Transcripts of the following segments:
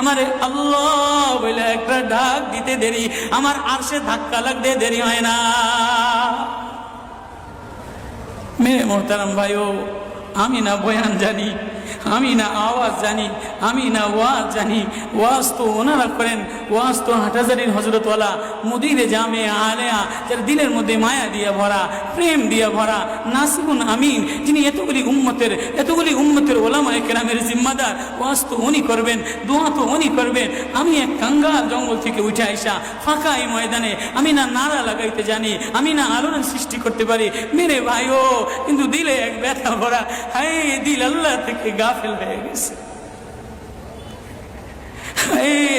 আমার আল্লাহ বলে একটা ডাক দিতে দেরি। আমার আর সে ধাক্কা লাগতে দেরি হয় না। মেরে মোহতারাম ভাইও, আমি না বয়ান জানি, আমি না আওয়াজ জানি, আমি না ওয়াজ জানি, ওয়াজ তো ওনারা করেন, ওয়াজ তো হাটাজারির হজরতওয়ালা, মুদিরে জামে আলেয়া, যার দিলের মধ্যে মায়া দিয়ে ভরা, প্রেম দিয়ে ভরা নাসিকুন আমিন, যিনি এতগুলি উম্মতের এতগুলি উম্মতের ওলামায় কেরামের জিম্মাদার। ওয়াজ তো উনি করবেন দোয়া তো উনি করবেন। আমি এক কাঙ্গাল জঙ্গল থেকে উঠে আইসা ফাঁকা এই ময়দানে আমি না নাড়া লাগাইতে জানি আমি না আলোড়ন সৃষ্টি করতে পারি। মেরে ভাই ও কিন্তু দিলে এক ব্যথা ভরা। হাই দিল আল্লাহ থেকে গাফেল হয়ে গেছে। হায়,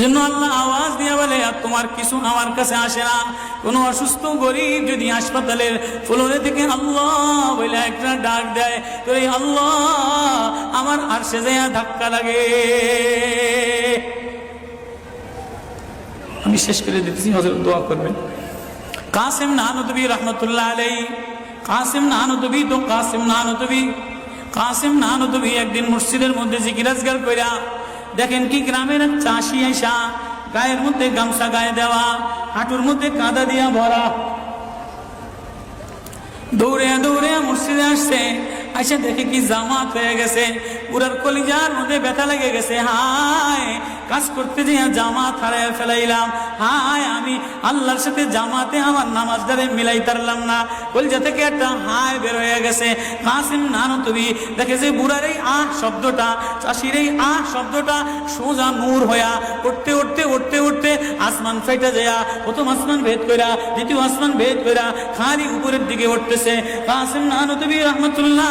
জন্য আল্লাহ আওয়াজ দিয়ে বলে, আর তোমার কিছু আমার কাছে আসে না। কোনো অসুস্থ গরিব যদি হাসপাতালের ফ্লোরে থেকে আল্লাহ বলে একটা ডাক দেয়, তো এই আল্লাহ আমার আর সে যায় ধাক্কা লাগে। আমি শেষ করে দিতেছি, হজরত দোয়া করবেন। কাসেম নানতবি রহমতুল্লাহ আলাই কাসেম নানতবি তো কাসেম নানতবি কাসেম নানতবি একদিন মসজিদের মধ্যে জিকিরাজগার কইরা দেখেন কি গ্রামের এক চাষি আইসা গায়ের মধ্যে গামছা গায়ে দেওয়া হাঁটুর মধ্যে কাদা দিয়া ভরা দৌড়ে দৌড়ে মসজিদে আসছে আসে দেখে কি জামাত হয়ে গেছে। পুরার কলিজার মধ্যে ব্যথা লেগে গেছে। হায়, কাজ করতে যে জামাত হারায় ফেলাইলাম। হায়, আমি আল্লাহর সাথে জামাতে আমার নামাজদারে মিলাই তারলাম না। কলিজা থেকে একটা হায় বের হয়ে গেছে। কাসিম নানো, তুমি দেখে যে বুড়ার এই আহ শব্দটা? চাষির এই আহ শব্দটা সোজা নূর হইয়া উঠতে উঠতে উঠতে উঠতে আসমান ফাইটা যায়। প্রথম আসমান ভেদ কইরা, দ্বিতীয় আসমান ভেদ কইরা খালি উপরের দিকে উঠতেছে। কাসিম নানো, তুমি রহমতুল্লাহ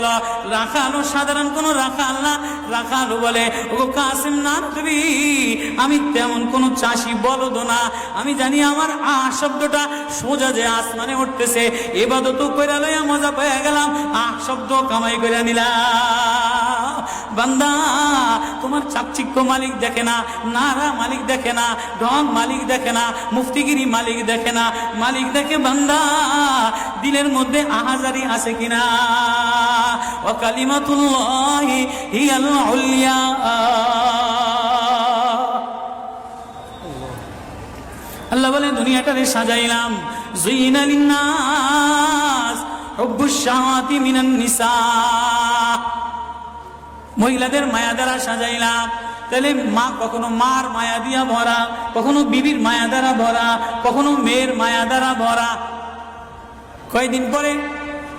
লয়াল রাখালো সাধারণ কোন রাখাল না। রাখালো বলে ও কাসিম না নতবি, আমি তেমন কোন চাষি বলদ না। আমি জানি আমার আহ শব্দটা সোজা যে আসমানে উঠতেছে। এবাদত কইরা লইয়া মজা পেয়ে গেলাম, আ শব্দ কামাই করে নিলাম। বান্দা, তোমার চাকচিক্য মালিক দেখে না, নারা মালিক দেখে না, ঢং মালিক দেখে না, মুফতিগিরি মালিক দেখে না। মালিক দেখে বান্দা, দিলের মধ্যে আহাজারি আছে কিনা? ও কালিমাতুল্লাহি হিয়াল উলিয়া। আল্লাহ বলে দুনিয়াটারে সাজাইলাম। মহিলাদের মায়া দ্বারা সাজাইলাম। তাহলে মা কখনো মার মায়া দিয়া ভরা, কখনো বিবির মায়া দ্বারা ভরা, কখনো মেয়ের মায়া দ্বারা ভরা। কয়েকদিন পরে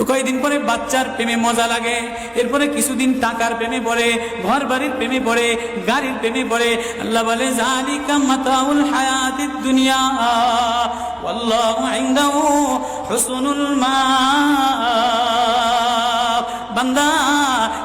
তো কয়েকদিন পরে বাচ্চার প্রেমে মজা লাগে। এরপরে কিছুদিন টাকার প্রেমে পড়ে ঘর বাড়ির প্রেমে পড়ে, গাড়ির প্রেমে পড়ে। আল্লাহ বলে জালিকা মাতাউল হায়াতিদ দুনিয়া, ওয়াল্লাহু ইনদাহু মা বান্দা